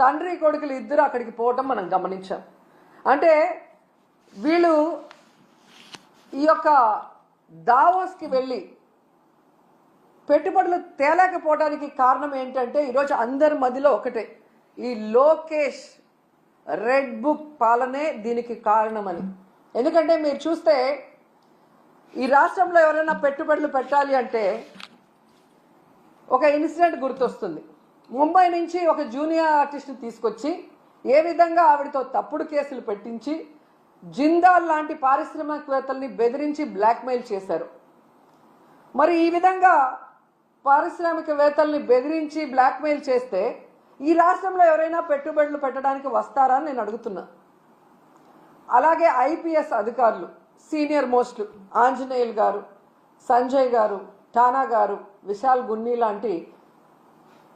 తండ్రి కొడుకులు ఇద్దరు అక్కడికి పోవటం మనం గమనించాం. అంటే వీళ్ళు ఈ యొక్క దావోస్కి వెళ్ళి పెట్టుబడులు తేలేకపోవడానికి కారణం ఏంటంటే ఈరోజు అందరి మదిలో ఒకటే. ఈ లోకేష్ రెడ్ బుక్ పాలనే దీనికి కారణమని. ఎందుకంటే మీరు చూస్తే ఈ రాష్ట్రంలో ఎవరైనా పెట్టుబడులు పెట్టాలి అంటే ఒక ఇన్సిడెంట్ గుర్తొస్తుంది. ముంబై నుంచి ఒక జూనియర్ ఆర్టిస్ట్ని తీసుకొచ్చి ఏ విధంగా ఆవిడతో తప్పుడు కేసులు పెట్టించి జిందాల్ లాంటి పారిశ్రామికవేత్తల్ని బెదిరించి బ్లాక్మెయిల్ చేశారు. మరి ఈ విధంగా పారిశ్రామికవేత్తల్ని బెదిరించి బ్లాక్మెయిల్ చేస్తే ఈ రాష్ట్రంలో ఎవరైనా పెట్టుబడులు పెట్టడానికి వస్తారా అని నేను అడుగుతున్నా. అలాగే ఐపీఎస్ అధికారులు సీనియర్ మోస్ట్ ఆంజనేయులు గారు సంజయ్ గారు టానా గారు విశాల్ గున్ని లాంటి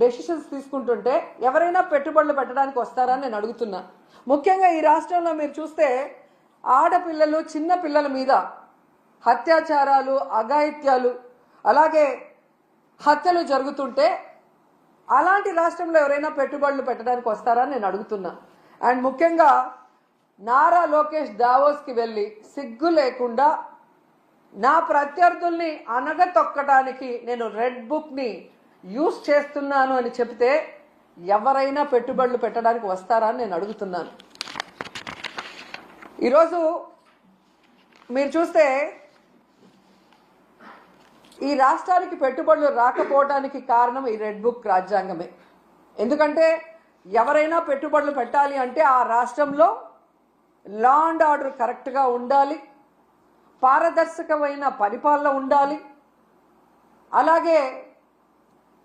డెసిషన్స్ తీసుకుంటుంటే ఎవరైనా పెట్టుబడులు పెట్టడానికి వస్తారని నేను అడుగుతున్నా. ముఖ్యంగా ఈ రాష్ట్రంలో మీరు చూస్తే ఆడపిల్లలు చిన్న పిల్లల మీద అత్యాచారాలు అఘాయిత్యాలు అలాగే హత్యలు జరుగుతుంటే అలాంటి రాష్ట్రంలో ఎవరైనా పెట్టుబడులు పెట్టడానికి వస్తారా నేను అడుగుతున్నా. అండ్ ముఖ్యంగా నారా లోకేష్ దావోస్కి వెళ్ళి సిగ్గు లేకుండా నా ప్రత్యర్థుల్ని అనగతొక్కడానికి నేను రెడ్ బుక్ని యూస్ చేస్తున్నాను అని చెప్తే ఎవరైనా పెట్టుబడులు పెట్టడానికి వస్తారా అని నేను అడుగుతున్నాను. ఈరోజు మీరు చూస్తే ఈ రాష్ట్రానికి పెట్టుబడులు రాకపోవడానికి కారణం ఈ రెడ్ బుక్ రాజ్యాంగమే. ఎందుకంటే ఎవరైనా పెట్టుబడులు పెట్టాలి అంటే ఆ రాష్ట్రంలో లా అండ్ ఆర్డర్ కరెక్ట్గా ఉండాలి పారదర్శకమైన పరిపాలన ఉండాలి అలాగే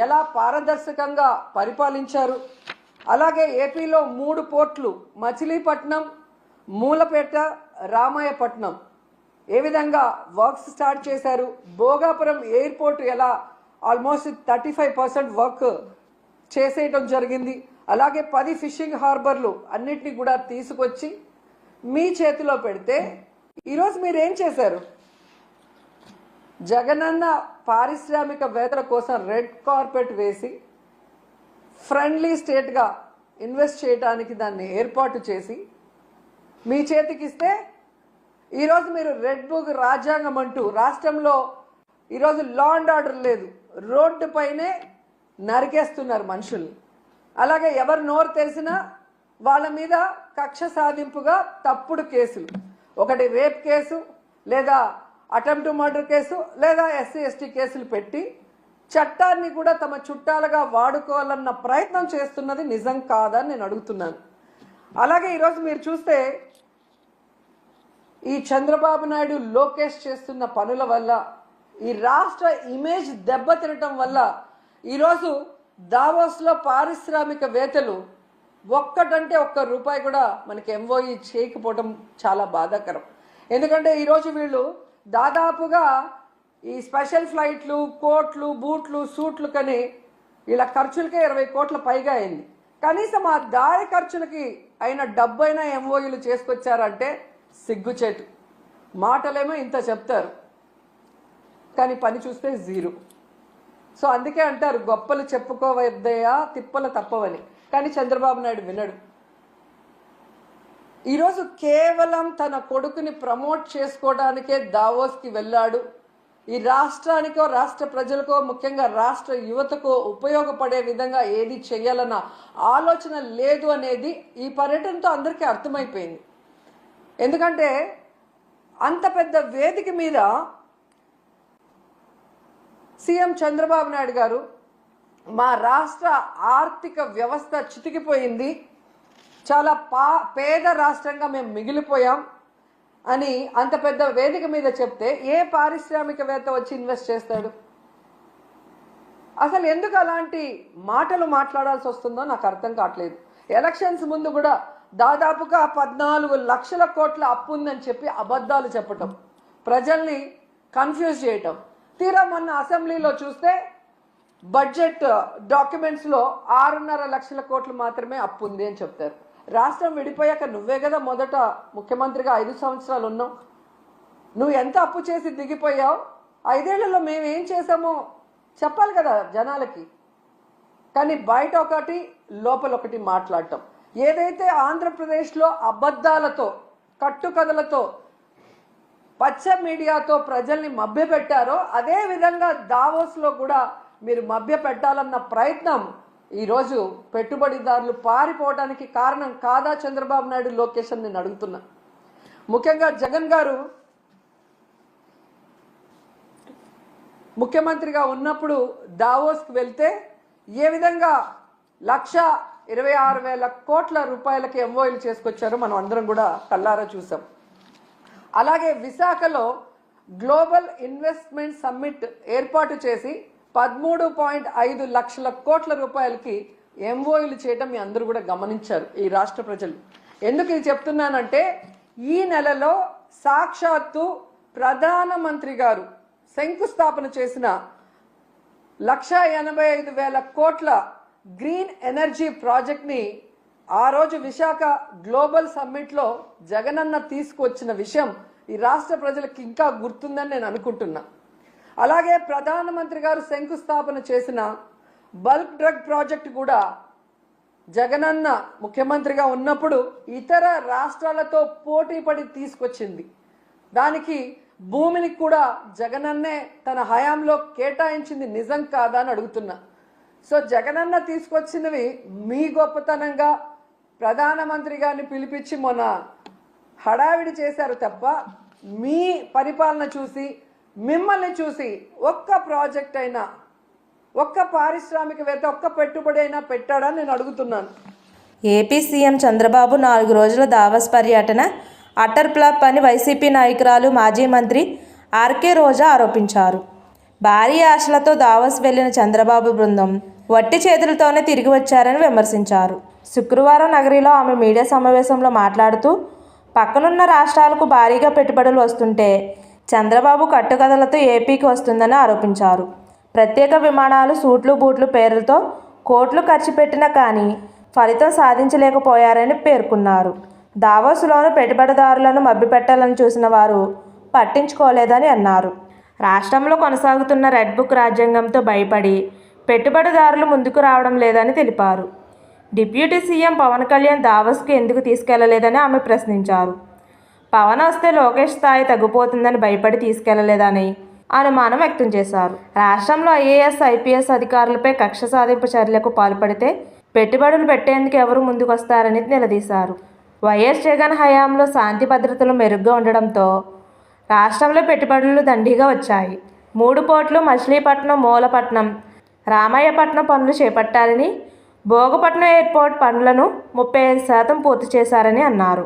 ఎలా పారదర్శకంగా పరిపాలించారు? అలాగే ఏపీలో మూడు పోర్ట్లు మచిలీపట్నం మూలపేట రామాయపట్నం. ఏ విధంగా వర్క్స్ స్టార్ట్ చేశారు? భోగాపురం ఎయిర్పోర్ట్ ఎలా almost thirty five percent work చేసేయటం జరిగింది. అలాగే పది ఫిషింగ్ హార్బర్లు అన్నిటినీ కూడా తీసుకొచ్చి మీ చేతిలో పెడితే ఈరోజు మీరు ఏం చేశారు? జగనన్న పారిశ్రామికవేత్తల కోసం రెడ్ కార్పెట్ వేసి ఫ్రెండ్లీ స్టేట్గా ఇన్వెస్ట్ చేయడానికి దాన్ని ఏర్పాటు చేసి మీ చేతికిస్తే ఈరోజు మీరు రెడ్ బుక్ రాజ్యాంగం అంటూ రాష్ట్రంలో ఈరోజు లా అండ్ ఆర్డర్ లేదు. రోడ్డు పైనే నరికేస్తున్నారు మనుషుల్ని. అలాగే ఎవరు నోరు తెలిసినా వాళ్ళ మీద కక్ష సాధింపుగా తప్పుడు కేసులు. ఒకటి రేప్ కేసు లేదా అటెంప్ట్ మర్డర్ కేసు లేదా ఎస్సీ ఎస్టీ కేసులు పెట్టి చట్టాన్ని కూడా తమ చుట్టాలుగా వాడుకోవాలన్న ప్రయత్నం చేస్తున్నది నిజం కాదని నేను అడుగుతున్నాను. అలాగే ఈరోజు మీరు చూస్తే ఈ చంద్రబాబు నాయుడు లోకేష్ చేస్తున్న పనుల వల్ల ఈ రాష్ట్ర ఇమేజ్ దెబ్బతినటం వల్ల ఈరోజు దావోస్లో పారిశ్రామికవేత్తలు ఒక్కటంటే ఒక్క రూపాయి కూడా మనకి ఎంఓఈ చేయకపోవడం చాలా బాధాకరం. ఎందుకంటే ఈరోజు వీళ్ళు దాదాపుగా ఈ స్పెషల్ ఫ్లైట్లు కోట్లు బూట్లు సూట్లు కని ఇలా ఖర్చులకే ఇరవై కోట్ల పైగా అయింది. కనీసం ఆ దారి ఖర్చులకి అయిన డబ్బైనా ఎంఓయూలు చేసుకొచ్చారంటే సిగ్గుచేటు. మాటలేమో ఇంత చెప్తారు. కానీ పని చూస్తే జీరో. సో అందుకే అంటారు గొప్పలు చెప్పుకోవద్దయా తిప్పలు తప్పవని. కానీ చంద్రబాబు నాయుడు వినడు. ఈరోజు కేవలం తన కొడుకుని ప్రమోట్ చేసుకోవడానికే దావోస్కి వెళ్ళాడు. ఈ రాష్ట్రానికో రాష్ట్ర ప్రజలకో ముఖ్యంగా రాష్ట్ర యువతకో ఉపయోగపడే విధంగా ఏది చేయాలన్న ఆలోచన లేదు అనేది ఈ పర్యటనతో అందరికీ అర్థమైపోయింది. ఎందుకంటే అంత పెద్ద వేదిక మీద సీఎం చంద్రబాబు నాయుడు గారు మా రాష్ట్ర ఆర్థిక వ్యవస్థ చితికిపోయింది. చాలా పా పేద రాష్ట్రంగా మేము మిగిలిపోయాం అని అంత పెద్ద వేదిక మీద చెప్తే ఏ పారిశ్రామికవేత్త వచ్చి ఇన్వెస్ట్ చేస్తాడు? అసలు ఎందుకు అలాంటి మాటలు మాట్లాడాల్సి వస్తుందో నాకు అర్థం కావట్లేదు. ఎలక్షన్స్ ముందు కూడా దాదాపుగా పద్నాలుగు లక్షల కోట్ల అప్పు ఉందని చెప్పి అబద్ధాలు చెప్పటం ప్రజల్ని కన్ఫ్యూజ్ చేయటం. తీరా మొన్న అసెంబ్లీలో చూస్తే బడ్జెట్ డాక్యుమెంట్స్లో ఆరున్నర లక్షల కోట్లు మాత్రమే అప్పు ఉంది అని చెప్తారు. రాష్ట్రం విడిపోయాక నువ్వే కదా మొదట ముఖ్యమంత్రిగా ఐదు సంవత్సరాలు ఉన్నావు. నువ్వు ఎంత అప్పు చేసి దిగిపోయావు? ఐదేళ్ళలో మేము ఏం చేసామో చెప్పాలి కదా జనాలకి. కానీ బయట ఒకటి లోపల ఒకటి మాట్లాడటం. ఏదైతే ఆంధ్రప్రదేశ్లో అబద్ధాలతో కట్టుకథలతో పచ్చ మీడియాతో ప్రజల్ని మభ్యపెట్టారో అదే విధంగా దావోస్లో కూడా మీరు మభ్య పెట్టాలన్న ప్రయత్నం ఈరోజు పెట్టుబడిదారులు పారిపోవడానికి కారణం కాదా చంద్రబాబు నాయుడు లోకేష్ అని నేను అడుగుతున్నా. ముఖ్యంగా జగన్ గారు ముఖ్యమంత్రిగా ఉన్నప్పుడు దావోస్కి వెళ్తే ఏ విధంగా లక్ష ఇరవై ఆరు వేల కోట్ల రూపాయలకి ఎంఓఎల్ చేసుకొచ్చారో మనం అందరం కూడా కల్లారా చూసాం. అలాగే విశాఖలో గ్లోబల్ ఇన్వెస్ట్మెంట్ సమ్మిట్ ఏర్పాటు చేసి పదమూడు పాయింట్ ఐదు లక్షల కోట్ల రూపాయలకి ఎంఓఈలు చేయటం మీ అందరూ కూడా గమనించారు ఈ రాష్ట్ర ప్రజలు. ఎందుకు ఇది చెప్తున్నానంటే ఈ నెలలో సాక్షాత్తు ప్రధానమంత్రి గారు శంకుస్థాపన చేసిన లక్ష ఎనభై ఐదు వేల కోట్ల గ్రీన్ ఎనర్జీ ప్రాజెక్ట్ని ఆ రోజు విశాఖ గ్లోబల్ సమ్మిట్లో జగనన్న తీసుకువచ్చిన విషయం ఈ రాష్ట్ర ప్రజలకు ఇంకా గుర్తుందని నేను అనుకుంటున్నా. అలాగే ప్రధానమంత్రి గారు శంకుస్థాపన చేసిన బల్క్ డ్రగ్ ప్రాజెక్ట్ కూడా జగనన్న ముఖ్యమంత్రిగా ఉన్నప్పుడు ఇతర రాష్ట్రాలతో పోటీ పడి తీసుకొచ్చింది. దానికి భూమిని కూడా జగనన్నే తన హయాంలో కేటాయించింది నిజం కాదా అని అడుగుతున్నా. సో జగనన్న తీసుకొచ్చినవి మీ గొప్పతనంగా ప్రధానమంత్రి గారిని పిలిపించి మొన్న హడావిడి చేశారు తప్ప మీ పరిపాలన చూసి మిమ్మల్ని చూసి ఒక్క ప్రాజెక్ట్ అయినా ఒక్క పారిశ్రామికవేత్త ఒక్క పెట్టుబడి అయినా పెట్టాడని నేను అడుగుతున్నాను. ఏపీ సీఎం చంద్రబాబు నాలుగు రోజుల దావస్ పర్యటన అటర్ ఫ్లాప్ అని వైసీపీ నాయకురాలు మాజీ మంత్రి ఆర్కే రోజా ఆరోపించారు. భారీ ఆశలతో దావస్ వెళ్ళిన చంద్రబాబు బృందం వట్టి చేతులతోనే తిరిగి వచ్చారని విమర్శించారు. శుక్రవారం నగరిలో ఆమె మీడియా సమావేశంలో మాట్లాడుతూ పక్కనున్న రాష్ట్రాలకు భారీగా పెట్టుబడులు వస్తుంటే చంద్రబాబు కట్టుకథలతో ఏపీకి వస్తుందని ఆరోపించారు. ప్రత్యేక విమానాలు సూట్లు బూట్లు పేర్లతో కోట్లు ఖర్చు పెట్టినా కానీ ఫలితం సాధించలేకపోయారని పేర్కొన్నారు. దావోస్లోని పెట్టుబడిదారులను మభ్యపెట్టాలని చూసిన వారు పట్టించుకోలేదని అన్నారు. రాష్ట్రంలో కొనసాగుతున్న రెడ్ బుక్ రాజ్యాంగంతో భయపడి పెట్టుబడిదారులు ముందుకు రావడం లేదని తెలిపారు. డిప్యూటీ సీఎం పవన్ కళ్యాణ్ దావస్కు ఎందుకు తీసుకెళ్ళలేదని ఆమె ప్రశ్నించారు. పవన్ వస్తే లోకేష్ స్థాయి తగ్గిపోతుందని భయపడి తీసుకెళ్ళలేదని అనుమానం వ్యక్తం చేశారు. రాష్ట్రంలో ఐఏఎస్ ఐపీఎస్ అధికారులపై కక్ష సాధింపు చర్యలకు పాల్పడితే పెట్టుబడులు పెట్టేందుకు ఎవరు ముందుకొస్తారని నిలదీశారు. వైఎస్ జగన్ హయాంలో శాంతి భద్రతలు మెరుగ్గా ఉండడంతో రాష్ట్రంలో పెట్టుబడులు దండిగా వచ్చాయి. మూడు పోర్ట్లు మచిలీపట్నం మూలపట్నం రామయ్యపట్నం పనులు చేపట్టాలని భోగపట్నం ఎయిర్పోర్ట్ పనులను ముప్పై ఐదు శాతం పూర్తి చేశారని అన్నారు.